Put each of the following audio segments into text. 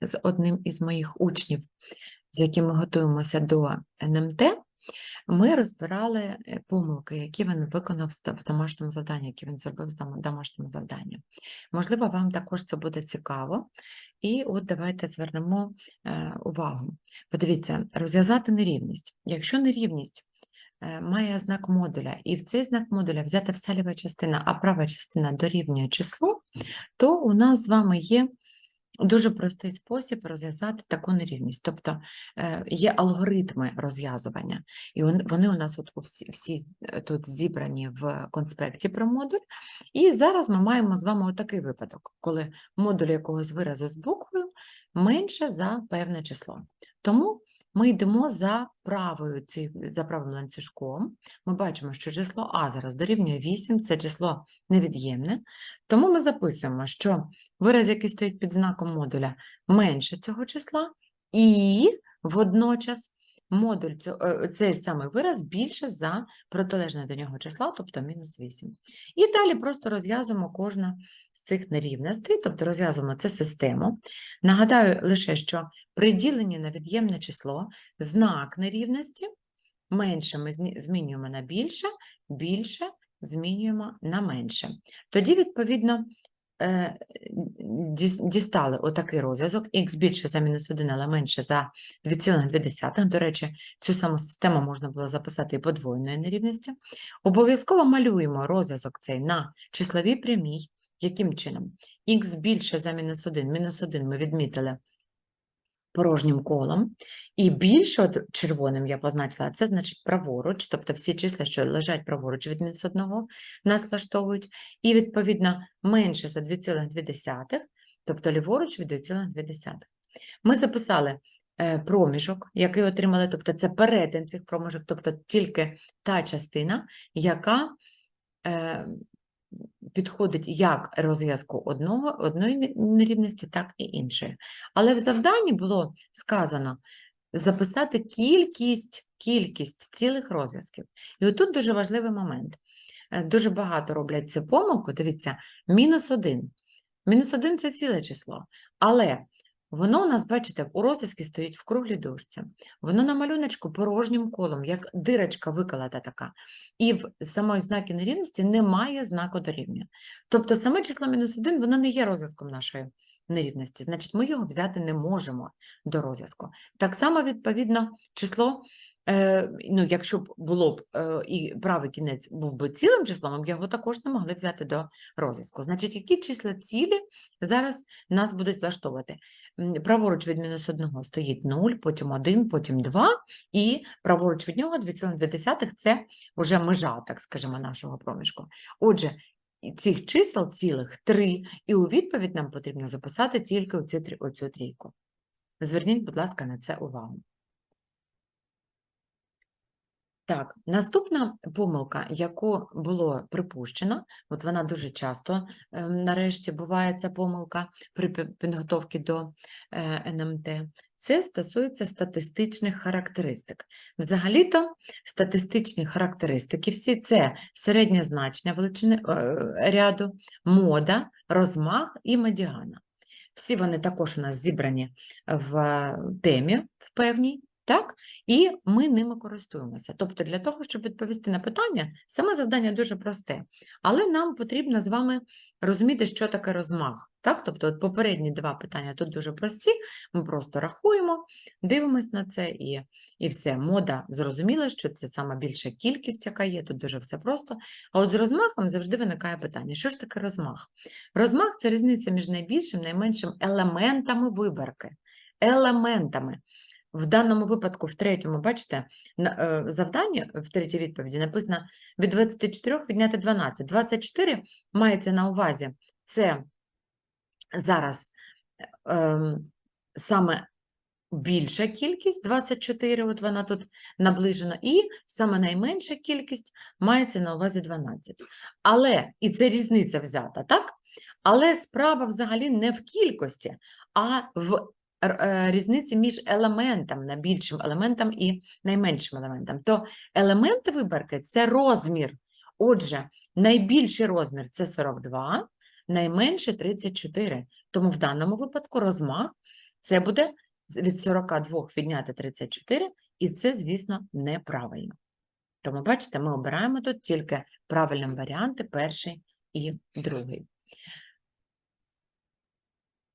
з одним із моїх учнів, з яким ми готуємося до НМТ, ми розбирали е, помилки, які він виконав в домашньому завданні, які він зробив з дома- домашнім завданням. Можливо, вам також це буде цікаво. І от давайте звернемо е, увагу. Подивіться, розв'язати нерівність. Якщо нерівність е, має знак модуля, і в цей знак модуля взята вся ліва частина, а права частина дорівнює числу, то у нас з вами є дуже простий спосіб розв'язати таку нерівність. Тобто е, є алгоритми розв'язування, і он- вони у нас от всі, всі е, тут зібрані в конспекті про модуль. І зараз ми маємо з вами отакий випадок, коли модуль якогось виразу з буквою менше за певне число. Тому ми йдемо за правою за правим ланцюжком. Ми бачимо, що число А зараз дорівнює 8, це число невід'ємне. Тому ми записуємо, що вираз, який стоїть під знаком модуля, менше цього числа, і водночас модуль цього, е, цей самий вираз більше за протилежне до нього числа, тобто мінус 8. І далі просто розв'язуємо кожну з цих нерівностей, тобто розв'язуємо це систему. Нагадаю лише, що при діленні на від'ємне число знак нерівності менше ми змінюємо на більше, більше змінюємо на менше. Тоді, відповідно, е, дістали отакий розв'язок, х більше за мінус 1, але менше за 2,2. До речі, цю саму систему можна було записати і подвоєної нерівності. Обов'язково малюємо розв'язок цей на числовій прямій. Яким чином? х більше за мінус 1, мінус 1 ми відмітили порожнім колом, і більше от червоним я позначила, це значить праворуч, тобто всі числа, що лежать праворуч від мінус 1, нас влаштовують, і відповідно менше за 2,2, тобто ліворуч від 2,2. Ми записали е, проміжок, який отримали, тобто це перетин цих проміжок, тобто тільки та частина, яка е, підходить як розв'язку одного, одної нерівності, так і іншої. Але в завданні було сказано записати кількість, кількість цілих розв'язків. І отут дуже важливий момент. Е, Дуже багато роблять цю помилку. Дивіться, мінус один. Мінус один це ціле число. Але воно у нас, бачите, у розв'язку стоїть в круглій дужці. Воно на малюночку порожнім колом, як дирочка виколота така. І в самої знаки нерівності немає знаку дорівнює. Тобто саме число мінус 1, воно не є розв'язком нашої нерівності, значить ми його взяти не можемо до розв'язку. Так само, відповідно, число, е, ну, якщо б було б е, і правий кінець був би цілим числом, його також не могли взяти до розв'язку. Значить, які числа цілі зараз нас будуть влаштовувати? Праворуч від мінус 1 стоїть 0, потім 1, потім 2, і праворуч від нього 2,2 – це вже межа, так скажімо, нашого проміжку. Отже, цих чисел цілих три, і у відповідь нам потрібно записати тільки оцю, оцю трійку. Зверніть, будь ласка, на це увагу. Так, наступна помилка, яку було припущено, от вона дуже часто ем, нарешті буває ця помилка при підготовці до е, НМТ, це стосується статистичних характеристик. Взагалі-то статистичні характеристики всі це середнє значення величини е, ряду, мода, розмах і медіана. Всі вони також у нас зібрані в е, темі в певній, так? І ми ними користуємося. Тобто, для того, щоб відповісти на питання, саме завдання дуже просте, але нам потрібно з вами розуміти, що таке розмах. Так? Тобто, от попередні два питання тут дуже прості, ми просто рахуємо, дивимось на це і, і все. Мода зрозуміла, що це сама більша кількість, яка є, тут дуже все просто. А от з розмахом завжди виникає питання: що ж таке розмах? Розмах це різниця між найбільшим і найменшим елементами виборки. Елементами. В даному випадку, в третьому, бачите, е, завдання в третій відповіді написано від 24 відняти 12. 24 мається на увазі, це зараз ем, саме більша кількість 24, от вона тут наближена, і саме найменша кількість мається на увазі 12. Але, і це різниця взята, так? Але справа взагалі не в кількості, а в е, різниці між елементом, найбільшим елементом і найменшим елементом. То елементи виборки – це розмір. Отже, найбільший розмір – це 42, найменший – 34. Тому в даному випадку розмах Це буде від 42 відняти 34, і це, звісно, неправильно. Тому, бачите, ми обираємо тут тільки правильні варіанти, перший і другий.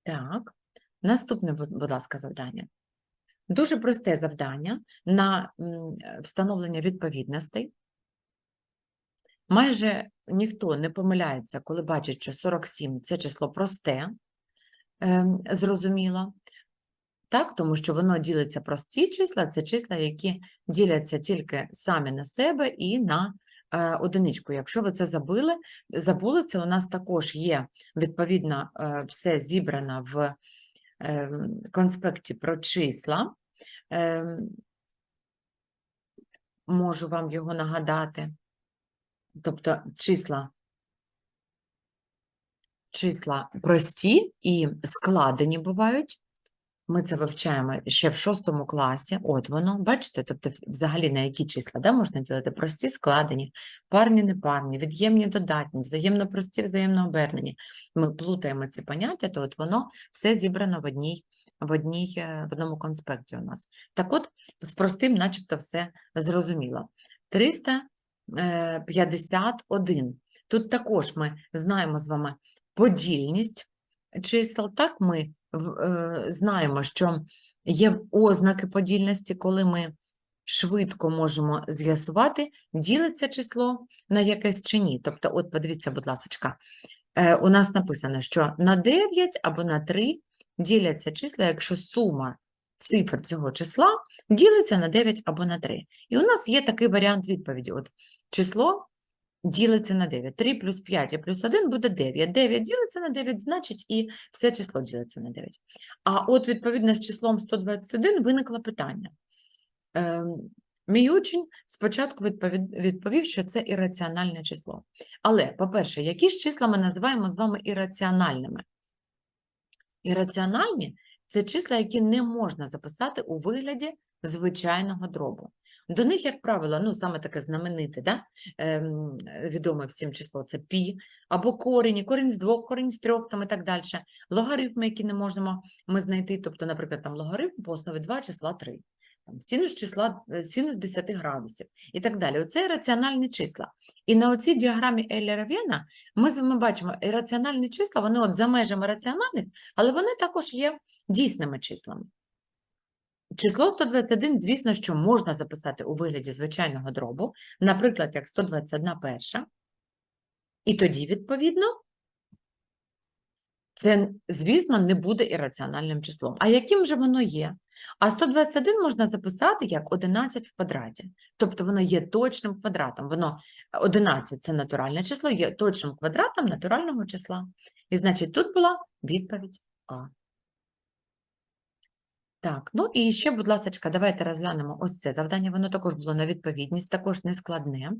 Так, наступне, будь ласка, завдання. Дуже просте завдання на встановлення відповідностей. Майже ніхто не помиляється, коли бачить, що 47 – це число просте, ем, зрозуміло. Так, тому що воно ділиться прості числа, це числа, які діляться тільки самі на себе і на е, одиничку. Якщо ви це забили, забули, це у нас також є відповідно е, все зібрано в конспекті про числа. Ем, можу вам його нагадати. Тобто числа, числа прості і складені бувають. Ми це вивчаємо ще в шостому класі. От воно, бачите, тобто взагалі на які числа да, можна ділити прості, складені, парні, непарні, від'ємні, додатні, взаємно прості, взаємно обернені. Ми плутаємо ці поняття, то от воно все зібрано в одній, в одній, е, в одному конспекті у нас. Так от, з простим начебто все зрозуміло. 351. Тут також ми знаємо з вами подільність чисел. Так, ми е, знаємо, що є ознаки подільності, коли ми швидко можемо з'ясувати, ділиться число на якесь чи ні. Тобто, от подивіться, будь ласка, е, у нас написано, що на 9 або на 3 діляться числа, якщо сума цифр цього числа ділиться на 9 або на 3. І у нас є такий варіант відповіді. От число ділиться на 9. 3 плюс 5 і плюс 1 буде 9. 9 ділиться на 9, значить і все число ділиться на 9. А от відповідно з числом 121 виникло питання. Ем, Мій учень спочатку відповів, що це ірраціональне число. Але, по-перше, які ж числа ми називаємо з вами ірраціональними? Ірраціональні – це числа, які не можна записати у вигляді звичайного дробу. До них, як правило, ну саме таке знамените, да? ем, відоме всім число це пі, або корінь, корінь з двох, корінь з трьох там і так далі. Логарифми, які не можемо ми знайти, тобто, наприклад, там логарифм по основі 2 числа 3, там, синус числа, е, синус 10 градусів і так далі. Оце раціональні числа. І на оцій діаграмі Ейлера-Вєна ми з вами бачимо, раціональні числа, вони от за межами раціональних, але вони також є дійсними числами. Число 121, звісно, що можна записати у вигляді звичайного дробу, наприклад, як 121 перша. І тоді, відповідно, це, звісно, не буде ірраціональним числом. А яким же воно є? А 121 можна записати як 11 в квадраті. Тобто воно є точним квадратом. Воно 11 – це натуральне число, є точним квадратом натурального числа. І значить, тут була відповідь А. Так, ну і ще, будь ласка, давайте розглянемо ось це завдання. Воно також було на відповідність, також не складне.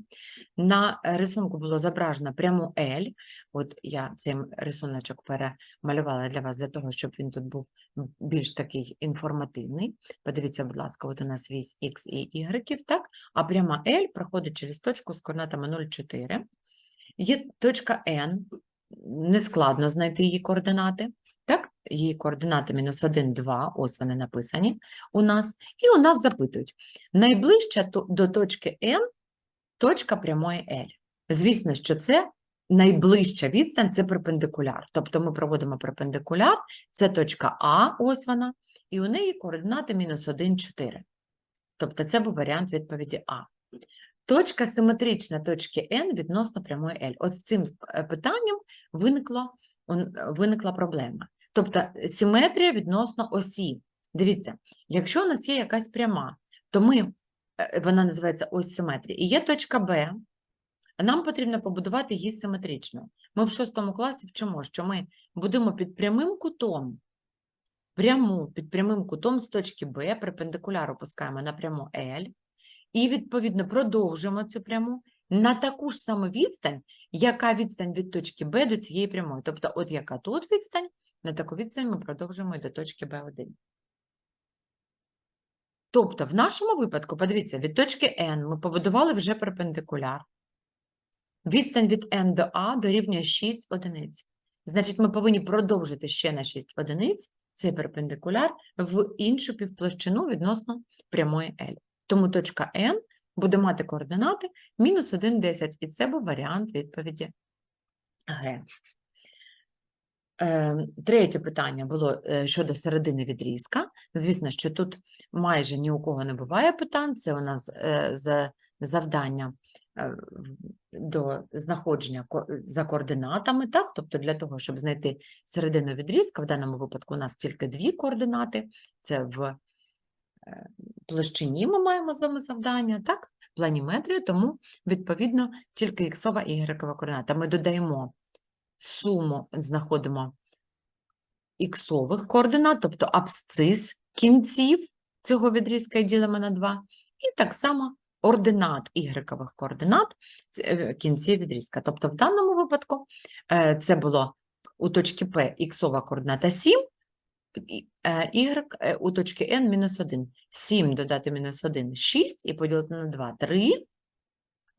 На е, рисунку було зображено пряму L. От я цей рисуночок перемалювала для вас, для того, щоб він тут був більш такий інформативний. Подивіться, будь ласка, от у нас вісь X і Y, так? А пряма L проходить через точку з координатами 0,4. Є точка N, нескладно знайти її координати. Так, її координати мінус 1, 2, ось вони написані у нас. І у нас запитують, найближча до точки N точка прямої L. Звісно, що це найближча відстань, це перпендикуляр. Тобто ми проводимо перпендикуляр, це точка А, ось вона, і у неї координати мінус 1, 4. Тобто це був варіант відповіді А. Точка симетрична точки N відносно прямої L. От з цим е, питанням виникло, виникла проблема. Тобто симетрія відносно осі. Дивіться, якщо у нас є якась пряма, то ми, е, вона називається ось симетрії, і є точка Б, нам потрібно побудувати її симетрично. Ми в шостому класі вчимо, що ми будемо під прямим кутом, пряму під прямим кутом з точки Б, перпендикуляр опускаємо на пряму L, і, відповідно, продовжуємо цю пряму на таку ж саму відстань, яка відстань від точки Б до цієї прямої. Тобто, от яка тут відстань, на таку відстань ми продовжуємо і до точки Б1. Тобто, в нашому випадку, подивіться, від точки N ми побудували вже перпендикуляр. Відстань від N до A дорівнює 6 одиниць. Значить, ми повинні продовжити ще на 6 одиниць цей перпендикуляр в іншу півплощину відносно прямої L. Тому точка N буде мати координати мінус 1, 10, і це був варіант відповіді Г. Е, Третє питання було е, щодо середини відрізка. Звісно, що тут майже ні у кого не буває питань. Це у нас е, завдання е, до знаходження за координатами, так? Тобто для того, щоб знайти середину відрізка, в даному випадку у нас тільки дві координати. Це в площині ми маємо з вами завдання, так? Планіметрію, тому, відповідно, тільки іксова і ігрекова координата. Ми додаємо суму, знаходимо іксових координат, тобто абсцис кінців цього відрізка і ділимо на 2, і так само ординат ігрекових координат е, кінців відрізка. Тобто в даному випадку е, це було у точки P іксова координата 7, е, y е, у точки n мінус 1. 7 додати мінус 1 – 6 і поділити на 2 – 3.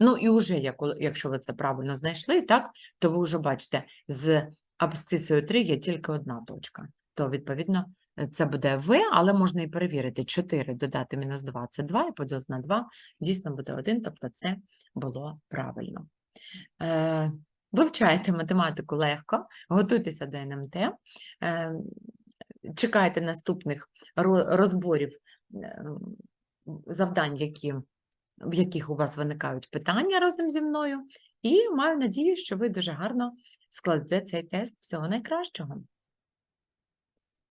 Ну і вже, як- якщо ви це правильно знайшли, так, то ви вже бачите, з абсцисою 3 є тільки одна точка. То, відповідно, е, це буде v, але можна і перевірити. 4 додати мінус 2 – це 2, і поділити на 2 дійсно буде 1, тобто це було правильно. Е, Вивчайте математику легко, готуйтеся до НМТ, е, чекайте наступних розборів завдань, які, в яких у вас виникають питання разом зі мною, і маю надію, що ви дуже гарно складете цей тест. Всього найкращого!